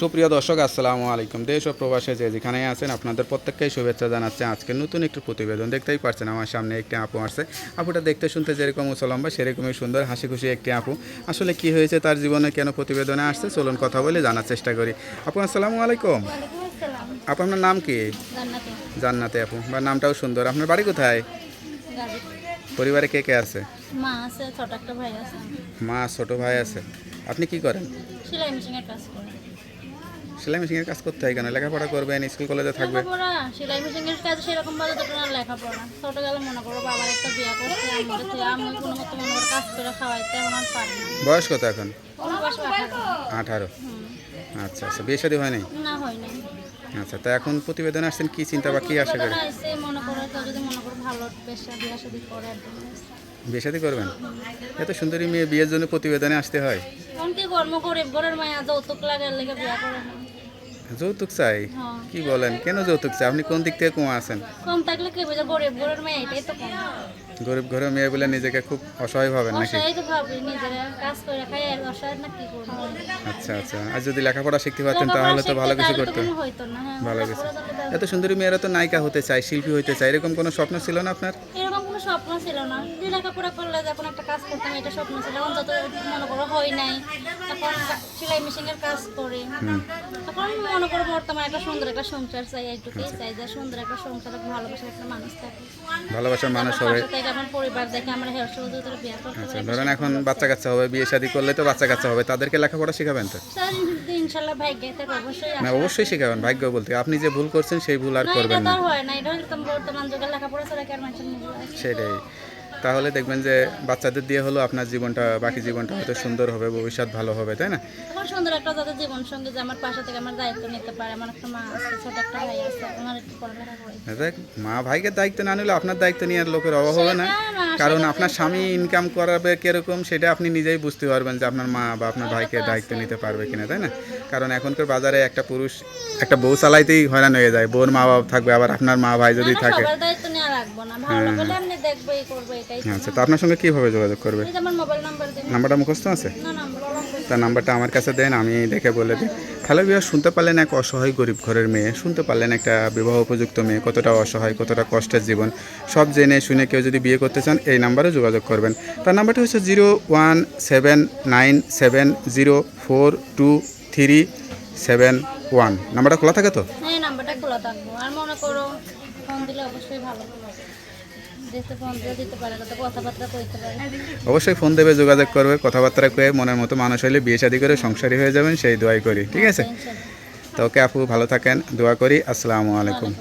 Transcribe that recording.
সুপ্রিয় দর্শক আসসালামু আলাইকুম। দেশ ও প্রবাসে যে যেখানে আছেন আপনাদের প্রত্যেককেই শুভেচ্ছা জানাচ্ছে। আজকে নতুন একটি প্রতিবেদন দেখতেই পাচ্ছেন আমার সামনে একটি আপু আসছে। আপুটা দেখতে শুনতে যেরকম উচলম্বা সেরকমই সুন্দর হাসি খুশি একটি আপু। আসলে কি হয়েছে তার জীবনে কেন প্রতিবেদনে আসছে চলুন কথা বলে জানার চেষ্টা করি। আপু আসসালামু আলাইকুম। আপু আপনার নাম কি? জান্নাতে। আপু। বা নামটাও সুন্দর। আপনার বাড়ি কোথায়? পরিবারে কে কে আছে? মা আছে ছোট একটা ভাই আছে। মা ছোট ভাই আছে। আপনি কি করেন? সেলাই মেশিনের কাজ করে। সেলাই মেশিনের কাজ করতে হয় কেন? লেখাপড়া করবেন স্কুল কলেজে থাকবে। লেখাপড়া সেলাই মেশিনের কাজ সেরকম ভাবে তো না লেখাপড়া ছোট গেলে মনে করো বাবার একটা বিয়ে করছে আমি কোনো মতো মনে করো কাজ করে খাওয়াইতে এখন আর পারি না। বয়স কত এখন? আঠারো। আচ্ছা আচ্ছা বিয়ে শাদী হয় নাই? না হয় নাই। আচ্ছা তা এখন প্রতিবেদনে আসছেন কি চিন্তা বা কি আশা করে? এসে মনে করো যদি মনে করো ভালো পেশা বিয়ে শাদী করে। বিয়ে করবেন? এত সুন্দরী মেয়ে বিয়ের জন্য প্রতিবেদনে আসতে হয়। কি কর্ম করে ঘরের মায়া যৌতুক লাগে লেগে বিয়ে করে না। যৌতুক চাই? হ্যাঁ। কি বলেন? কেন যৌতুক চাই? আপনি কোন দিক থেকে কমা আছেন? কম থাকলে কি বোঝা গরিব ঘরের মেয়ে এটাই তো কম। গরিব ঘরের মেয়ে বলে নিজেকে খুব অসহায় ভাবেন নাকি? অসহায় তো ভাবি নিজেরা কাজ করে খাই আর অসহায় না কি করব? আচ্ছা আচ্ছা। আর যদি লেখাপড়া শিখতে পারতেন তাহলে তো ভালো কিছু করতেন। হ্যাঁ ভালো কিছু। এত সুন্দরী মেয়েরা তো নায়িকা হতে চায় শিল্পী হতে চায় এরকম কোনো স্বপ্ন ছিল না আপনার? এরকম কোনো স্বপ্ন ছিল না। যে লেখাপড়া করলে যখন একটা কাজ করতাম এটা স্বপ্ন ছিল। এখন যত মনে করো হয় নাই এখন সেলাই মেশিনের কাজ করে। এখন মনে করো বর্তমানে একটা সুন্দর একটা সংসার চাই এইটুকুই চাই যে সুন্দর একটা সংসারে ভালোবাসার একটা মানুষ থাকে। ভালোবাসার মানুষ হবে। আমার পরিবার দেখে আমার হেয়ার সহযোগিতা বিয়ে করতে আচ্ছা পারি। ধরেন এখন বাচ্চা কাচ্চা হবে বিয়ে শাদী করলে তো বাচ্চা কাচ্চা হবে। তাদেরকে লেখাপড়া শেখাবেন তো? স্যার ইনশাল্লাহ ভাগ্য অবশ্যই না অবশ্যই শেখাবেন ভাগ্য বলতে। আপনি যে ভুল করছেন সেই ভুল আর করবেন না। হয় না। এটা বর্তমান যুগের লেখাপড়া ছাড়া কি আর মানুষের? সেটাই। তাহলে দেখবেন যে বাচ্চাদের দিয়ে হলো আপনার জীবনটা বাকি জীবনটা হয়তো সুন্দর হবে ভবিষ্যৎ ভালো হবে তাই না? আমার সুন্দর একটা যাদের জীবন সঙ্গে যে আমার পাশে থেকে আমার দায়িত্ব নিতে পারে আমার একটা মা আছে ছোট একটা ভাই আছে আমার একটু পড়ালেখা করে। দেখ মা ভাইকে দায়িত্ব না নিলে আপনার দায়িত্ব নিয়ে আর লোকের অভাব হবে না কারণ আপনার স্বামী ইনকাম করাবে কীরকম সেটা আপনি নিজেই বুঝতে পারবেন যে আপনার মা বা আপনার ভাইকে দায়িত্ব নিতে পারবে কিনা তাই না? কারণ এখনকার বাজারে একটা পুরুষ একটা বউ চালাইতেই হয়রান হয়ে যায় বউর মা বাবা থাকবে আবার আপনার মা ভাই যদি থাকে। এটাই আচ্ছা তো আপনার সঙ্গে কীভাবে যোগাযোগ করবে? নাম্বারটা মুখস্থ আছে? তার নাম্বারটা আমার কাছে দেন, আমি দেখে বলে দিই। হ্যালো বিবাহ শুনতে পারলেন এক অসহায় গরিব ঘরের মেয়ে, শুনতে পারলেন একটা বিবাহ উপযুক্ত মেয়ে, কতটা অসহায়, কতটা কষ্টের জীবন। সব জেনে শুনে কেউ যদি বিয়ে করতে চান, এই নাম্বারে যোগাযোগ করবেন। তার নাম্বারটি হচ্ছে zero one seven nine seven zero four two three seven one. নাম্বারটা খোলা থাকে তো? হ্যাঁ খোলা থাকব। আর মনে করো, ফোন দিলে অবশ্যই ভালো। অবশ্যই ফোন দেবে যোগাযোগ করবে কথাবার্তা কয়ে মনের মতো মানুষ হলে বিয়ে শাদি করে সংসারী হয়ে যাবেন সেই দোয়াই করি ঠিক আছে? তো ওকে আপু ভালো থাকেন দোয়া করি আসসালামু আলাইকুম।